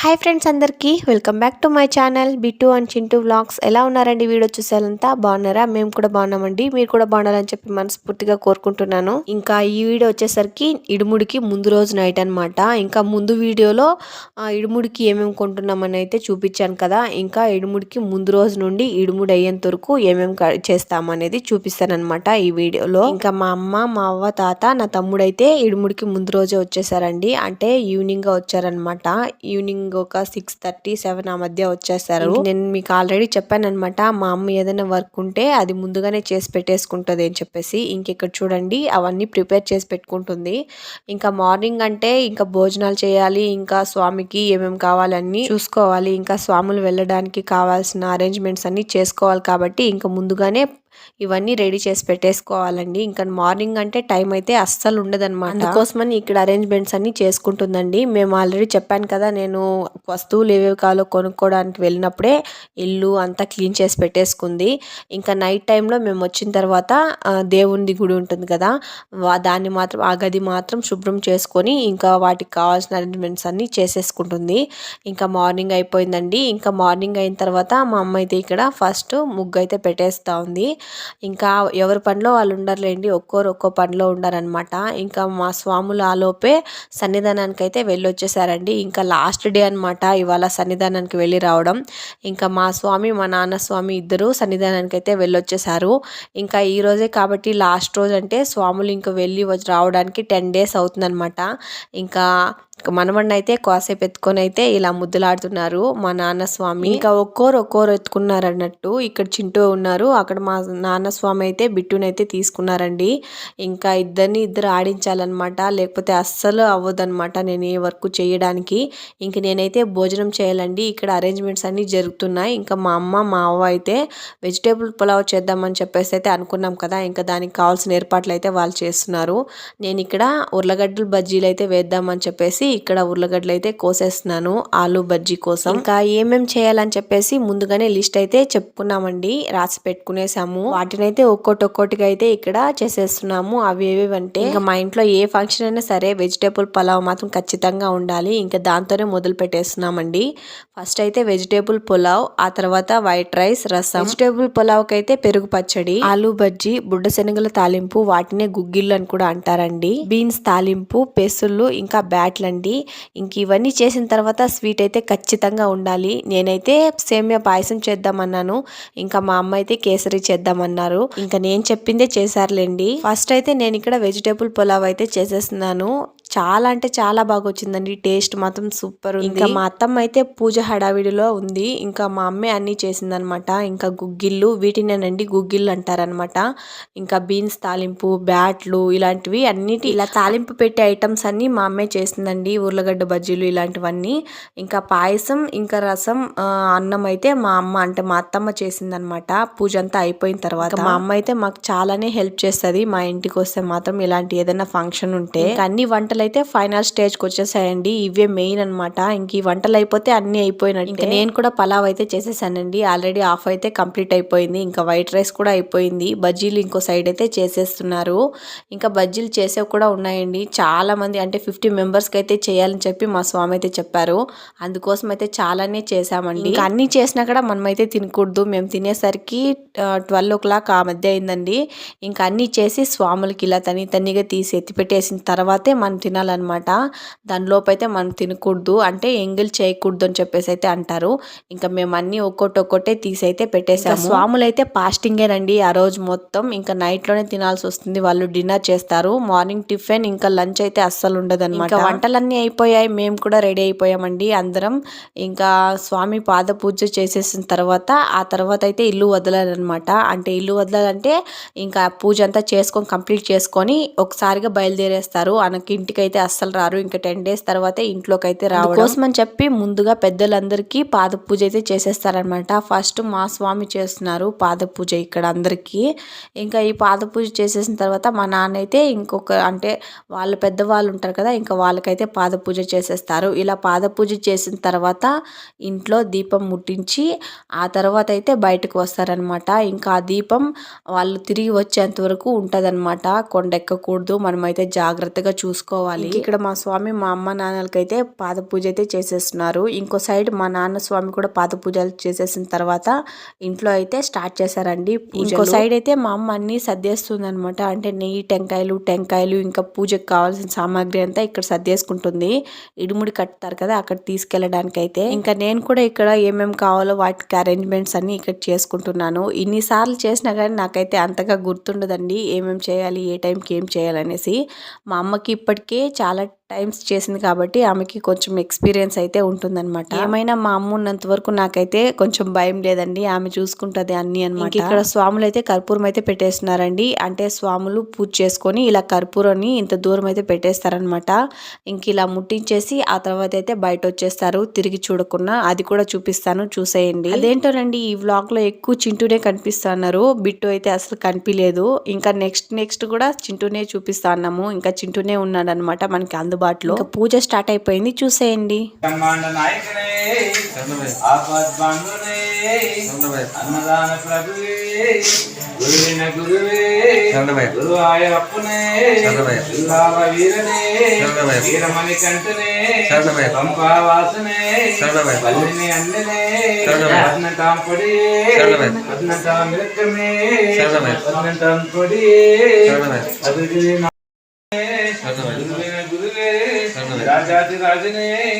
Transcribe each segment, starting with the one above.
Hi friends అందరికీ welcome back to my channel Bittu and Chintu vlogs ఎలా ఉన్నారండి? Video చూసేలంతా బాగున్నారా? మేము కూడా బాగున్నామండి. మీరు కూడా బాగున్నారని చెప్పి మనస్ఫూర్తిగా కోరుకుంటున్నాను. ఇంకా ఈ వీడియో వచ్చేసరికి ఇడుముడికి ముందు రోజు నైట్ అనమాట ఇంకా ముందు వీడియోలో ఇడుముడికి ఏమేమి కొంటున్నామని అయితే చూపించాను కదా. ఇంకా ఇడుముడికి ముందు రోజు నుండి ఇడుముడి అయ్యేంత వరకు ఏమేమి చేస్తామనేది చూపిస్తానమాట ఈ వీడియోలో. ఇంకా మా అమ్మ మా అవ్వ తాత నా తమ్ముడైతే ఇడుముడికి ముందు రోజే వచ్చేసారండి. అంటే ఈవినింగ్గా వచ్చారనమాట ఈవినింగ్ ఒక సిక్స్ థర్టీ సెవెన్ ఆ మధ్య వచ్చేసారు. నేను మీకు ఆల్రెడీ చెప్పాను అనమాట మా అమ్మ ఏదైనా వర్క్ ఉంటే అది ముందుగానే చేసి పెట్టేసుకుంటుంది అని చెప్పేసి. ఇంకెక్కడ చూడండి అవన్నీ ప్రిపేర్ చేసి పెట్టుకుంటుంది. ఇంకా మార్నింగ్ అంటే ఇంకా భోజనాలు చేయాలి ఇంకా స్వామికి ఏమేమి కావాలన్నీ చూసుకోవాలి. ఇంకా స్వాములు వెళ్ళడానికి కావాల్సిన అరేంజ్మెంట్స్ అన్ని చేసుకోవాలి కాబట్టి ఇంకా ముందుగానే ఇవన్నీ రెడీ చేసి పెట్టేసుకోవాలండి. ఇంకా మార్నింగ్ అంటే టైం అయితే అస్సలు ఉండదన్నమాట. అందుకోసమని ఇక్కడ అరేంజ్మెంట్స్ అన్ని చేసుకుంటుందండి. మేము ఆల్రెడీ చెప్పాను కదా నేను వస్తువులు ఏవేవి కావాలో కొనుక్కోవడానికి వెళ్ళినప్పుడే ఇల్లు అంతా క్లీన్ చేసి పెట్టేసుకుంది. ఇంకా నైట్ టైంలో మేము వచ్చిన తర్వాత దేవుని గుడి ఉంటుంది కదా దాన్ని మాత్రం ఆ గది మాత్రం శుభ్రం చేసుకొని ఇంకా వాటికి కావాల్సిన అరేంజ్మెంట్స్ అన్ని చేసేసుకుంటుంది. ఇంకా మార్నింగ్ అయిపోయిందండి. ఇంకా మార్నింగ్ అయిన తర్వాత మా అమ్మ అయితే ఇక్కడ ఫస్ట్ ముగ్గు అయితే పెట్టేస్తూ ఉంది. ఇంకా ఎవరి పనిలో వాళ్ళు ఉండరులేండి ఒక్కోరు ఒక్కో పనిలో ఉండరనమాట ఇంకా మా స్వాములు ఆలోపే సన్నిధానానికి అయితే వెళ్ళి వచ్చేసారండి ఇంకా లాస్ట్ డే అనమాట ఇవాళ సన్నిధానానికి వెళ్ళి రావడం. ఇంకా మా స్వామి మా నాన్న స్వామి ఇద్దరు సన్నిధానానికి అయితే వెళ్ళొచ్చేసారు. ఇంకా ఈ రోజే కాబట్టి లాస్ట్ రోజు అంటే స్వాములు ఇంకా వెళ్ళి రావడానికి టెన్ డేస్ అవుతుందనమాట ఇంకా మనమన్న అయితే కాసేపు ఎత్తుకొని అయితే ఇలా ముద్దులాడుతున్నారు మా నాన్న స్వామి. ఇంకా ఒక్కోరు ఒక్కోరు ఎత్తుకున్నారు అన్నట్టు ఇక్కడ చింటూ ఉన్నారు. అక్కడ మా నాన్న స్వామి అయితే బిట్టునైతే తీసుకున్నారండి. ఇంకా ఇద్దరిని ఇద్దరు ఆడించాలన్నమాట. లేకపోతే అస్సలు అవ్వదన్నమాట నేను ఏ వర్క్ చేయడానికి. ఇంక నేనైతే భోజనం చేయాలండి. ఇక్కడ అరేంజ్మెంట్స్ అన్నీ జరుగుతున్నాయి. ఇంకా మా అమ్మ మా అవ్వ అయితే వెజిటేబుల్ పులావ్ చేద్దామని చెప్పేసి అయితే అనుకున్నాం కదా. ఇంకా దానికి కావాల్సిన ఏర్పాట్లు అయితే వాళ్ళు చేస్తున్నారు. నేను ఇక్కడ ఉర్లగడ్డలు బజ్జీలు అయితే వేద్దామని చెప్పేసి ఇక్కడ ఉర్లగడ్డలు అయితే కోసేస్తున్నాను ఆలు బజ్జీ కోసం. ఇంకా ఏమేం చేయాలని చెప్పేసి ముందుగానే లిస్ట్ అయితే చెప్పుకున్నామండి. రాసి పెట్టుకునేసాము. వాటినైతే ఒక్కోటి ఒక్కోటిగా అయితే ఇక్కడ చేసేస్తున్నాము. అవి ఏవేవంటే ఇంకా మా ఇంట్లో ఏ ఫంక్షన్ అయినా సరే వెజిటేబుల్ పలావ్ మాత్రం ఖచ్చితంగా ఉండాలి. ఇంకా దాంతోనే మొదలు పెట్టేస్తున్నామండి. ఫస్ట్ అయితే వెజిటేబుల్ పులావ్ ఆ తర్వాత white rice rasam. Vegetable pulao అయితే పెరుగు పచ్చడి ఆలు బజ్జీ బుడ్డ శనగల తాలింపు వాటినే గుగ్గిళ్ళు అని కూడా అంటారండి. బీన్స్ తాలింపు పెసుళ్ళు ఇంకా బ్యాట్లు అండి. ఇంక ఇవన్నీ చేసిన తర్వాత స్వీట్ అయితే ఖచ్చితంగా ఉండాలి. నేనైతే సేమియా పాయసం చేద్దామన్నాను. ఇంకా మా అమ్మ అయితే కేసరి చేద్దాం చేద్దామన్నారు. ఇంకా నేను చెప్పిందే చేశారులేండి. ఫస్ట్ అయితే నేను ఇక్కడ వెజిటేబుల్ పులావ్ అయితే చేసేస్తున్నాను. చాలా అంటే చాలా బాగా వచ్చిందండి టేస్ట్ మాత్రం సూపర్ ఉంది. ఇంకా మా అత్తమ్మ అయితే పూజ హడావిడిలో ఉంది. ఇంకా మా అమ్మే అన్ని చేసిందనమాట. ఇంకా గుగ్గిళ్ళు వీటినేనండి గుగ్గిళ్ళు అంటారనమాట. ఇంకా బీన్స్ తాలింపు బ్యాట్లు ఇలాంటివి అన్నిటి ఇలా తాలింపు పెట్టే ఐటమ్స్ అన్ని మా అమ్మే చేసిందండి. ఉర్లగడ్డ బజ్జీలు ఇలాంటివన్నీ. ఇంకా పాయసం ఇంకా రసం అన్నం అయితే మా అమ్మ అంటే మా అత్తమ్మ చేసిందనమాట. పూజ అంతా అయిపోయిన తర్వాత. మా అమ్మ అయితే మాకు చాలానే హెల్ప్ చేస్తుంది. మా ఇంటికి వస్తే మాత్రం ఇలాంటి ఏదైనా ఫంక్షన్ ఉంటే. అన్ని వంటలు అయితే ఫైనల్ స్టేజ్కి వచ్చేసాయండి ఇవే మెయిన్ అనమాట ఇంక ఈ వంటలు అయిపోతే అన్ని అయిపోయినట్టు. ఇంకా నేను కూడా పలావ్ అయితే చేసేసానండి. ఆల్రెడీ ఆఫ్ అయితే కంప్లీట్ అయిపోయింది. ఇంకా వైట్ రైస్ కూడా అయిపోయింది. బజ్జీలు ఇంకో సైడ్ అయితే చేసేస్తున్నారు. ఇంకా బజ్జీలు చేసేవి కూడా ఉన్నాయండి. చాలా మంది అంటే ఫిఫ్టీ మెంబర్స్కి అయితే చేయాలని చెప్పి మా స్వామి అయితే చెప్పారు. అందుకోసం అయితే చాలానే చేసామండి ఇంకా అన్ని చేసినా కూడా మనమైతే తినకూడదు. మేము తినేసరికి ట్వెల్వ్ ఓ క్లాక్ ఆ మధ్య అయిందండి. ఇంకా అన్ని చేసి స్వాములకి ఇలా తని తనిగా తీసి ఎత్తి పెట్టేసిన తర్వాతే మనం తిన తినాలన్నమాట. దానిలోపైతే మనం తినకూడదు. అంటే ఎంగిల్ చేయకూడదు అని చెప్పేసి అయితే అంటారు. ఇంకా మేము అన్ని ఒక్కొక్కటి ఒక్కొట్టే తీసి అయితే పెట్టేసాము స్వాములు అయితే పాస్టింగేనండి ఆ రోజు మొత్తం. ఇంకా నైట్లోనే తినాల్సి వస్తుంది. వాళ్ళు డిన్నర్ చేస్తారు. మార్నింగ్ టిఫిన్ ఇంకా లంచ్ అయితే అస్సలు ఉండదు అనమాట వంటలన్నీ అయిపోయాయి. మేము కూడా రెడీ అయిపోయామండి అందరం. ఇంకా స్వామి పాద పూజ చేసేసిన తర్వాత ఆ తర్వాత అయితే ఇల్లు వదలాలన్నమాట అంటే ఇల్లు వదలాలంటే ఇంకా పూజ అంతా చేసుకొని కంప్లీట్ చేసుకొని ఒకసారిగా బయలుదేరేస్తారు. అనకి ఇంటికి అయితే అస్సలు రారు. ఇంకా టెన్ డేస్ తర్వాత ఇంట్లోకి అయితే రావడం. కోసం అని చెప్పి ముందుగా పెద్దలందరికీ పాద పూజ అయితే చేసేస్తారనమాట ఫస్ట్ మా స్వామి చేస్తున్నారు పాద పూజ ఇక్కడ అందరికీ. ఇంకా ఈ పాద పూజ చేసేసిన తర్వాత మా నాన్న అయితే ఇంకొక అంటే వాళ్ళ పెద్దవాళ్ళు ఉంటారు కదా ఇంకా వాళ్ళకైతే పాద పూజ చేసేస్తారు. ఇలా పాద పూజ చేసిన తర్వాత ఇంట్లో దీపం ముట్టించి ఆ తర్వాత అయితే బయటకు వస్తారనమాట ఇంకా ఆ దీపం వాళ్ళు తిరిగి వచ్చేంత వరకు ఉంటదన్నమాట. కొండ ఎక్కకూడదు. మనమైతే జాగ్రత్తగా చూసుకోవాలి. ఇక్కడ మా స్వామి మా అమ్మ నాన్నలకైతే పాద పూజ అయితే చేసేస్తున్నారు. ఇంకో సైడ్ మా నాన్న స్వామి కూడా పాద పూజలు చేసేసిన తర్వాత ఇంట్లో అయితే స్టార్ట్ చేశారండి ఇంకో సైడ్ అయితే మా అమ్మ అన్ని సర్దేస్తుంది అనమాట అంటే నెయ్యి టెంకాయలు టెంకాయలు ఇంకా పూజకు కావాల్సిన సామాగ్రి అంతా ఇక్కడ సర్దేసుకుంటుంది. ఇడుముడి కట్టుతారు కదా అక్కడ తీసుకెళ్ళడానికి అయితే ఇంకా నేను కూడా ఇక్కడ ఏమేమి కావాలో వాటికి అరేంజ్మెంట్స్ అన్ని ఇక్కడ చేసుకుంటున్నాను. ఇన్నిసార్లు చేసినా కానీ నాకైతే అంతగా గుర్తుండదండి ఏమేమి చేయాలి ఏ టైంకి ఏం చేయాలనేసి. మా అమ్మకి ఇప్పటికే చాలా టైమ్స్ చేసింది కాబట్టి ఆమెకి కొంచెం ఎక్స్పీరియన్స్ అయితే ఉంటుందన్నమాట. ఏమైనా మా అమ్మ ఉన్నంత వరకు నాకైతే కొంచెం భయం లేదండి. ఆమె చూసుకుంటది అన్ని అనమాట ఇక్కడ స్వాములు అయితే కర్పూరం అయితే పెట్టేస్తున్నారండి. అంటే స్వాములు పూజ చేసుకొని ఇలా కర్పూరాన్ని ఇంత దూరం అయితే పెట్టేస్తారనమాట ఇంక ఇలా ముట్టించేసి ఆ తర్వాత అయితే బయట వచ్చేస్తారు తిరిగి చూడకుండా అది కూడా చూపిస్తాను. చూసేయండి. అదేంటోనండి ఈ వ్లాగ్లో ఎక్కువ చింటూనే కనిపిస్తున్నారు బిట్టు అయితే అసలు కనిపించలేదు ఇంకా నెక్స్ట్ నెక్స్ట్ కూడా చింటూనే చూపిస్తా అన్నాము. ఇంకా చింటూనే ఉన్నాడు అనమాట మనకి అందుబాటులో. ఇంకా పూజ స్టార్ట్ అయిపోయింది చూసేయండి. బ్రహ్మాండ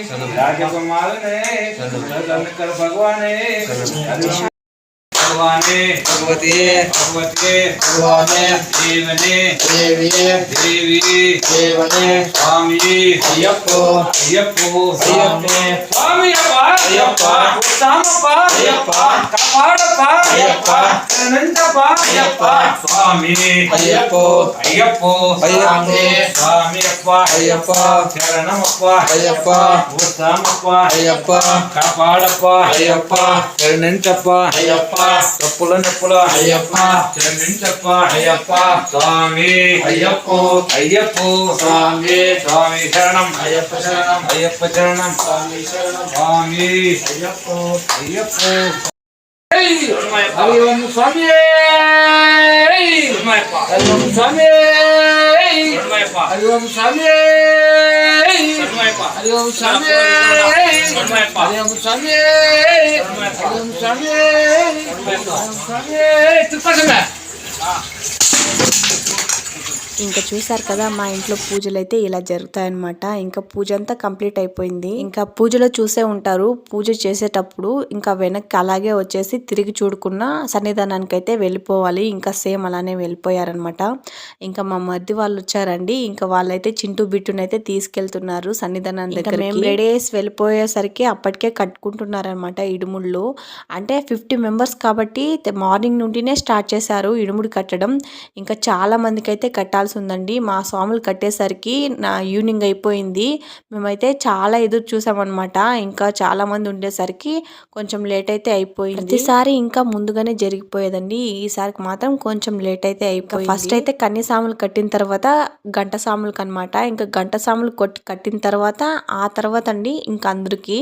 శరణమయ్య. రాజాతి రాజునే శరణమయ్య. రాజకుమారునే శరణమయ్య. కన్నుకల భగవానే శరణమయ్య. భగవానే భగవతి భగవతే భగవానే దేవనే దేవియే దేవి దేవనే స్వామి అయ్యప్పో అయ్యప్పో అయ్యప్పే స్వామి అప్ప అయ్యప్ప. ఉత్తామప్ప అయ్యప్ప. కాపాడప్ప అయ్యప్ప. శరణంతప్ప అయ్యప్ప. స్వామి అయ్యప్పో అయ్యప్పో అయ్యప్పే. స్వామి అప్ప అయ్యప్ప. శరణమప్ప అయ్యప్ప. ఉత్తామప్ప తప్పుల నొప్పుల అయ్యప్ప. క్షమించప్ప అయ్యప్ప స్వామి. అయ్యప్పో. అయ్యప్పో. స్వామి. స్వామి శరణం. అయ్యప్ప శరణం. అయ్యప్ప శరణం. స్వామి శరణం. స్వామి. అయ్యప్పో. అయ్యప్పో. హరి ఓం స్వామి హరి ఓం స్వామి హరి ఓం స్వామి హరి ఓం స్వామి హరి ఓం స్వామి ఇంకా చూసారు కదా మా ఇంట్లో పూజలు అయితే ఇలా జరుగుతాయన్నమాట. ఇంకా పూజ అంతా కంప్లీట్ అయిపోయింది. ఇంకా పూజలో చూసే ఉంటారు. పూజ చేసేటప్పుడు ఇంకా వెనక్కి అలాగే వచ్చేసి తిరిగి చూడకున్న సన్నిధానానికి అయితే వెళ్ళిపోవాలి. ఇంకా సేమ్ అలానే వెళ్ళిపోయారనమాట ఇంకా మా మధ్య వాళ్ళు వచ్చారండి. ఇంకా వాళ్ళైతే చింటూ బిట్టునైతే తీసుకెళ్తున్నారు సన్నిధానం దగ్గర మేము రెడీ చేసి వెళ్ళిపోయేసరికి అప్పటికే కట్టుకుంటున్నారనమాట ఇడుముళ్ళు. అంటే ఫిఫ్టీ మెంబర్స్ కాబట్టి మార్నింగ్ నుండినే స్టార్ట్ చేశారు ఇడుముడి కట్టడం. ఇంకా చాలా మందికి అయితే కట్టాల్సి ఉందండి మా స్వాములు కట్టేసరికి నా ఈవినింగ్ అయిపోయింది. మేమైతే చాలా ఎదురు చూసామన్నమాట. ఇంకా చాలా మంది ఉండేసరికి కొంచెం లేట్ అయితే అయిపోయింది. ప్రతిసారి ఇంకా ముందుగానే జరిగిపోయేదండి. ఈసారికి మాత్రం కొంచెం లేట్ అయితే అయిపోయింది. ఫస్ట్ అయితే కన్ని సాములు కట్టిన తర్వాత గంట సాములకు అనమాట ఇంకా గంట సాములు కొట్టి కట్టిన తర్వాత ఆ తర్వాత అండి ఇంకా అందరికి.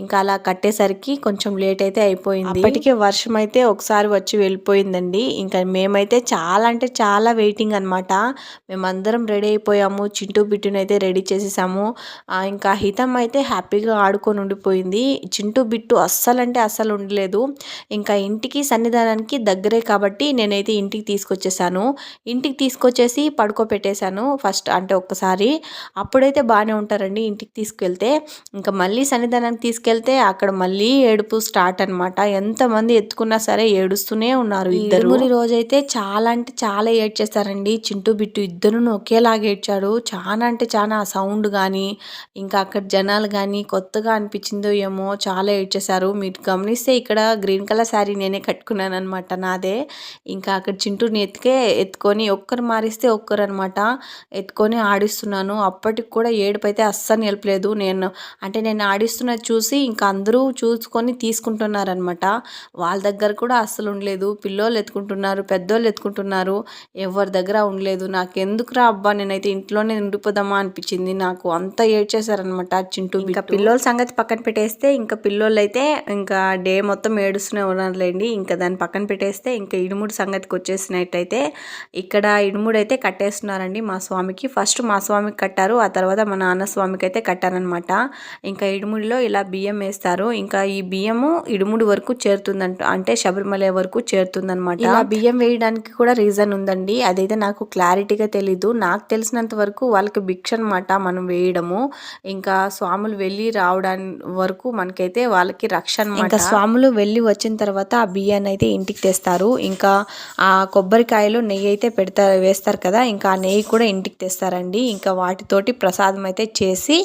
ఇంకా అలా కట్టేసరికి కొంచెం లేట్ అయితే అయిపోయింది. అప్పటికే వర్షం అయితే ఒకసారి వచ్చి వెళ్ళిపోయిందండి. ఇంకా మేమైతే చాలా అంటే చాలా వెయిటింగ్ అనమాట మేమందరం రెడీ అయిపోయాము చింటూ బిట్టుని అయితే రెడీ చేసేసాము. ఇంకా హితం అయితే హ్యాపీగా ఆడుకొని ఉండిపోయింది. చింటూ బిట్టు అస్సలు అంటే అస్సలు ఉండలేదు. ఇంకా ఇంటికి సన్నిధానానికి దగ్గరే కాబట్టి నేనైతే ఇంటికి తీసుకొచ్చేసాను. ఇంటికి తీసుకొచ్చేసి పడుకోబెట్టేశాను ఫస్ట్ అంటే ఒక్కసారి. అప్పుడైతే బాగానే ఉంటారండి ఇంటికి తీసుకెళ్తే. ఇంకా మళ్ళీ సన్నిధానానికి తీసుకెళ్తే అక్కడ మళ్ళీ ఏడుపు స్టార్ట్ అనమాట ఎంతమంది ఎత్తుకున్నా సరే ఏడుస్తూనే ఉన్నారు ఇద్దరు. రోజైతే చాలా అంటే చాలా ఏడ్చేస్తారండి. చింటూ బిట్టు ఇటు ఇద్దరును ఒకేలాగా ఏడ్చాడు. చాలా అంటే చాలా ఆ సౌండ్ కానీ ఇంకా అక్కడ జనాలు కానీ కొత్తగా అనిపించిందో ఏమో చాలా ఏడ్చేశారు. మీరు గమనిస్తే ఇక్కడ గ్రీన్ కలర్ శారీ నేనే కట్టుకున్నాను అనమాట నాదే. ఇంకా అక్కడ చింటూని ఎత్తుకే ఎత్తుకొని ఒక్కరు మారిస్తే ఒక్కరు అనమాట ఎత్తుకొని ఆడిస్తున్నాను. అప్పటికి కూడా ఏడుపు అయితే అస్సలు నిలపలేదు. నేను అంటే నేను ఆడిస్తున్నది చూసి ఇంకా అందరూ చూసుకొని తీసుకుంటున్నారనమాట వాళ్ళ దగ్గర కూడా అస్సలు ఉండలేదు. పిల్లోళ్ళు ఎత్తుకుంటున్నారు పెద్దోళ్ళు ఎత్తుకుంటున్నారు. ఎవరి దగ్గర ఉండలేదు. నాకు ఎందుకురా అబ్బా నేనైతే ఇంట్లోనే ఉండిపోదామా అనిపించింది. నాకు అంత ఏడ్చేశారనమాట చింటూ ఇంకా పిల్లోల సంగతి పక్కన పెట్టేస్తే ఇంకా పిల్లోళ్ళు అయితే ఇంకా డే మొత్తం ఏడుస్తూనే ఉన్నారులేండి. ఇంకా దాన్ని పక్కన పెట్టేస్తే ఇంకా ఇడుముడి సంగతికి వచ్చేసినట్టయితే ఇక్కడ ఇడుముడు అయితే కట్టేస్తున్నారండి మా స్వామికి. ఫస్ట్ మా స్వామికి కట్టారు ఆ తర్వాత మా నాన్న స్వామికి అయితే కట్టారనమాట ఇంకా ఇడుముడిలో ఇలా బియ్యం వేస్తారు. ఇంకా ఈ బియ్యము ఇడుముడి వరకు చేరుతుందంట అంటే శబరిమల వరకు చేరుతుందనమాట ఇలా బియ్యం వేయడానికి కూడా రీజన్ ఉందండి. అదైతే నాకు క్లారిటీగా తెలీదు. నాకు తెలిసినంత వరకు వాళ్ళకి భిక్ష అనమాట మనం వేయడము. ఇంకా స్వాములు వెళ్ళి రావడానికి వరకు మనకైతే వాళ్ళకి రక్ష అనమాట ఇంకా స్వాములు వెళ్ళి వచ్చిన తర్వాత ఆ బియ్యాన్ని అయితే ఇంటికి తెస్తారు. ఇంకా ఆ కొబ్బరికాయలో నెయ్యి అయితే పెడతారు వేస్తారు కదా ఇంకా ఆ నెయ్యి కూడా ఇంటికి తెస్తారండి. ఇంకా వాటితోటి ప్రసాదం అయితే చేసి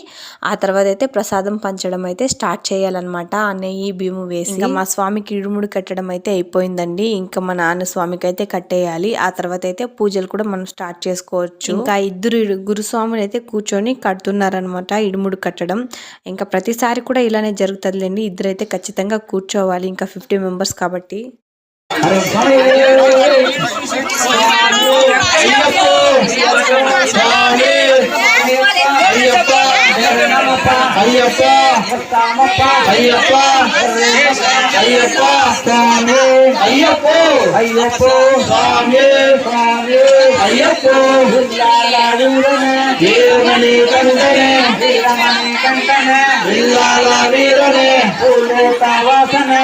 ఆ తర్వాత అయితే ప్రసాదం పంచడం అయితే స్టార్ట్ చేయాలన్నమాట. ఆ నెయ్యి బియ్యము వేసి. ఇంకా మా స్వామికి ఇడుముడు కట్టడం అయితే అయిపోయిందండి. ఇంకా మా నాన్న స్వామికి అయితే కట్టేయాలి. ఆ తర్వాత అయితే పూజలు కూడా మనం స్టార్ట్ చేసుకోవచ్చు. ఇంకా ఇద్దరు గురుస్వాములు అయితే కూర్చొని కడుతున్నారనమాట ఇడుముడు కట్టడం. ఇంకా ప్రతిసారి కూడా ఇలానే జరుగుతుందిలేండి. ఇద్దరు అయితే ఖచ్చితంగా కూర్చోవాలి. ఇంకా ఫిఫ్టీ మెంబర్స్ కాబట్టి. ஐயப்பா. ஐயப்பா. ஐயப்பா. சுவாமி ஐயப்போ. ஐயப்போ. சுவாமி சுவாமி ஐயப்போ. வீரமணி கந்தனே. வீரமணி வீரனே பூலேத வாசனே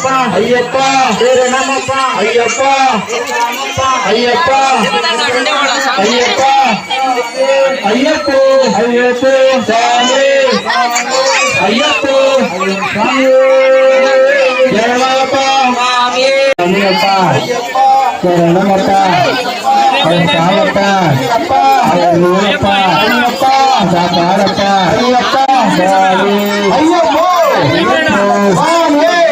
ஐயப்பா. ஐயப்பா. திருநமப்பா ஐயப்பா. ஐயப்பா. ஐயப்பா. ஐயப்போ. ஐயப்போ. சாமி. ஐயப்போ. சாமி ஜெயமாப்பா ஐயப்பா. திருநமப்பா அவன் சாமப்பா ஐயப்பா. ஐயப்பா.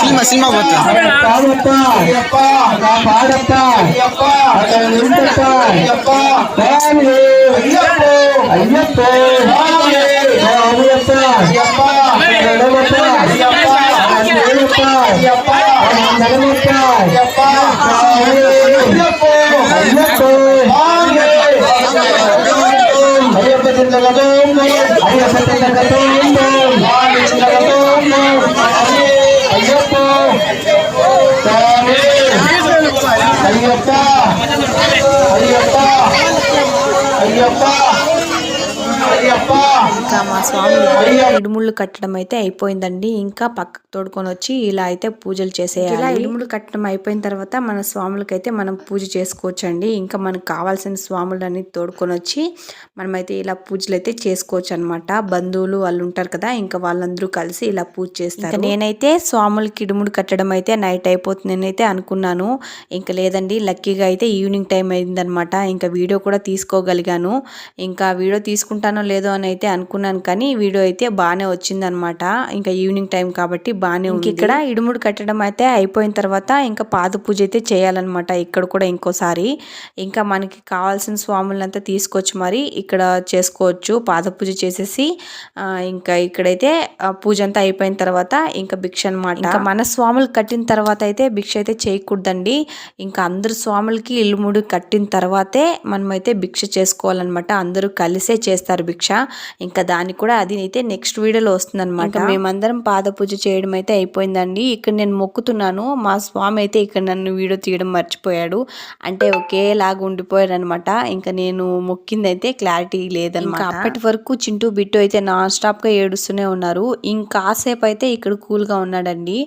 சினிமா சினிமா பார்த்தேன் பாடப்பா ஐயப்பா நான் பாடப்பா ஐயப்பா அங்க இருந்தப்பா ஐயப்பா தானே ஐயப்போ ஐயப்போ தானே ஐயப்பா ஐயப்பா ஐயப்பா ஐயப்பா ஐயப்பா ஐயப்பா ஐயப்பா ஐயப்போ ஐயப்போ Bye. స్వామి ఇడుముళ్ళు కట్టడం అయితే అయిపోయిందండి. ఇంకా పక్కకు తోడుకొని వచ్చి ఇలా అయితే పూజలు చేసేయాలి. ఇలా ఇడుములు కట్టడం అయిపోయిన తర్వాత మన స్వాములకైతే మనం పూజ చేసుకోవచ్చు అండి ఇంకా మనకు కావాల్సిన స్వాములని తోడుకొని వచ్చి మనమైతే ఇలా పూజలు అయితే చేసుకోవచ్చు అనమాట బంధువులు వాళ్ళు ఉంటారు కదా ఇంకా వాళ్ళందరూ కలిసి ఇలా పూజ చేస్తారు. నేనైతే స్వాములకి ఇడుముడు కట్టడం అయితే నైట్ అయిపోతుందని అయితే అనుకున్నాను. ఇంకా లేదండి లక్కీగా అయితే ఈవినింగ్ టైం అయిందనమాట. ఇంకా వీడియో కూడా తీసుకోగలిగాను. ఇంకా వీడియో తీసుకుంటానో లేదో అని అయితే అనుకున్నాను కానీ వీడియో అయితే బాగానే వచ్చిందనమాట. ఇంకా ఈవినింగ్ టైం కాబట్టి బాగానే ఉంది. ఇక్కడ ఇడుముడు కట్టడం అయితే అయిపోయిన తర్వాత ఇంకా పాద పూజ అయితే చేయాలన్నమాట ఇక్కడ కూడా ఇంకోసారి. ఇంకా మనకి కావాల్సిన స్వాములంతా తీసుకొచ్చి మరి. ఇక్కడ చేసుకోవచ్చు. పాద పూజ చేసేసి ఇంకా ఇక్కడైతే పూజ అంతా అయిపోయిన తర్వాత ఇంకా భిక్ష అనమాట ఇంకా మన స్వాములు కట్టిన తర్వాత అయితే భిక్ష అయితే చేయకూడదండి. ఇంకా అందరు స్వాములకి ఇల్లుముడు కట్టిన తర్వాతే మనమైతే భిక్ష చేసుకోవాలన్నమాట. అందరూ కలిసే చేస్తారు భిక్ష. ఇంకా దానికి కూడా అది అయితే నెక్స్ట్ వీడియోలో వస్తుంది అనమాట మేమందరం పాద పూజ చేయడం అయితే అయిపోయిందండి. ఇక్కడ నేను మొక్కుతున్నాను. మా స్వామి అయితే ఇక్కడ నన్ను వీడియో తీయడం మర్చిపోయాడు. అంటే ఒకేలాగా ఉండిపోయాడు అనమాట ఇంకా నేను మొక్కింది అయితే క్లారిటీ లేదనమాట అప్పటి వరకు చింటూ బిట్టు అయితే నాన్ స్టాప్గా ఏడుస్తూనే ఉన్నారు. ఇంకాసేపు అయితే ఇక్కడ కూల్గా ఉన్నాడండి.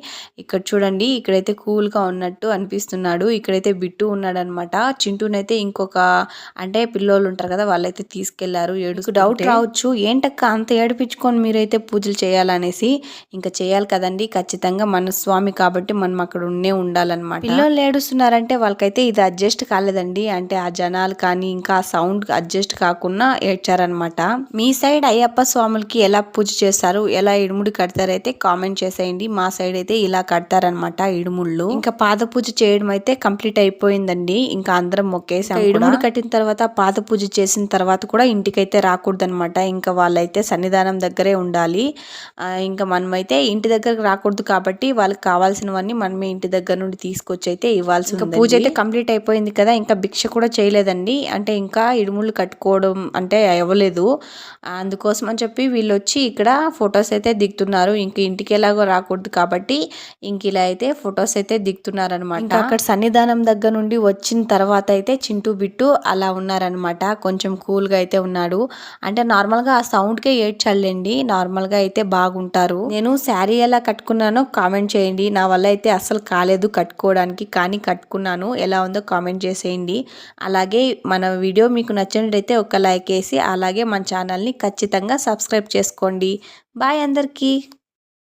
ఇక్కడ చూడండి ఇక్కడైతే కూల్గా ఉన్నట్టు అనిపిస్తున్నాడు. ఇక్కడైతే బిట్టు ఉన్నాడు అనమాట చింటూనైతే ఇంకొక అంటే పిల్లోళ్ళు ఉంటారు కదా వాళ్ళైతే తీసుకెళ్ళారు. ఏడుకు డౌట్ రావచ్చు. ఏంటక్క అంత ఏడిపించుకొని మీరైతే పూజలు చేయాలనేసి ఇంకా చేయాలి కదండి. ఖచ్చితంగా మన స్వామి కాబట్టి మనం అక్కడ ఉండే ఉండాలన్నమాట. పిల్లలు ఏడుస్తున్నారంటే వాళ్ళకైతే ఇది అడ్జస్ట్ కాలేదండి. అంటే ఆ జనాలు కానీ ఇంకా సౌండ్ అడ్జస్ట్ కాకుండా ఏడ్చారనమాట మీ సైడ్ అయ్యప్ప స్వాములకి ఎలా పూజ చేస్తారు? ఎలా ఇడుముడి కడతారైతే కామెంట్ చేసేయండి. మా సైడ్ అయితే ఇలా కడతారనమాట ఇడుముళ్ళు. ఇంకా పాద పూజ చేయడం అయితే కంప్లీట్ అయిపోయిందండి. ఇంకా అందరం మొక్కేసాం ఇడుముడు కట్టిన తర్వాత పాద పూజ చేసిన తర్వాత కూడా ఇంటికైతే రాకూడదనమాట ఇంకా వాళ్ళైతే సన్నిధానం దగ్గరే ఉండాలి. ఇంకా మనమైతే ఇంటి దగ్గరకు రాకూడదు కాబట్టి వాళ్ళకి కావాల్సినవన్నీ మనమే ఇంటి దగ్గర నుండి తీసుకొచ్చి అయితే ఇవ్వాల్సి ఇంకా పూజ అయితే కంప్లీట్ అయిపోయింది కదా ఇంకా భిక్ష కూడా చేయలేదండి. అంటే ఇంకా ఇడుములు కట్టుకోవడం అంటే అవ్వలేదు. అందుకోసం అని చెప్పి వీళ్ళు వచ్చి ఇక్కడ ఫొటోస్ అయితే దిగుతున్నారు. ఇంక ఇంటికి ఎలాగో రాకూడదు కాబట్టి ఇంక ఇలా అయితే ఫొటోస్ అయితే దిగుతున్నారు అనమాట అక్కడ సన్నిధానం దగ్గర నుండి వచ్చిన తర్వాత అయితే చింటూ బిట్టు అలా ఉన్నారనమాట కొంచెం కూల్గా అయితే ఉన్నాడు. అంటే నార్మల్గా ఆ సౌండ్ షేడ్ చల్లండి. నార్మల్గా అయితే బాగుంటారు. నేను శారీ ఎలా కట్టుకున్నానో కామెంట్ చేయండి. నా వల్ల అయితే అస్సలు కాలేదు కట్టుకోవడానికి కానీ కట్టుకున్నాను. ఎలా ఉందో కామెంట్ చేసేయండి. అలాగే మన వీడియో మీకు నచ్చినట్టయితే ఒక లైక్ వేసి అలాగే మన ఛానల్ని ఖచ్చితంగా సబ్స్క్రైబ్ చేసుకోండి. బాయ్ అందరికీ.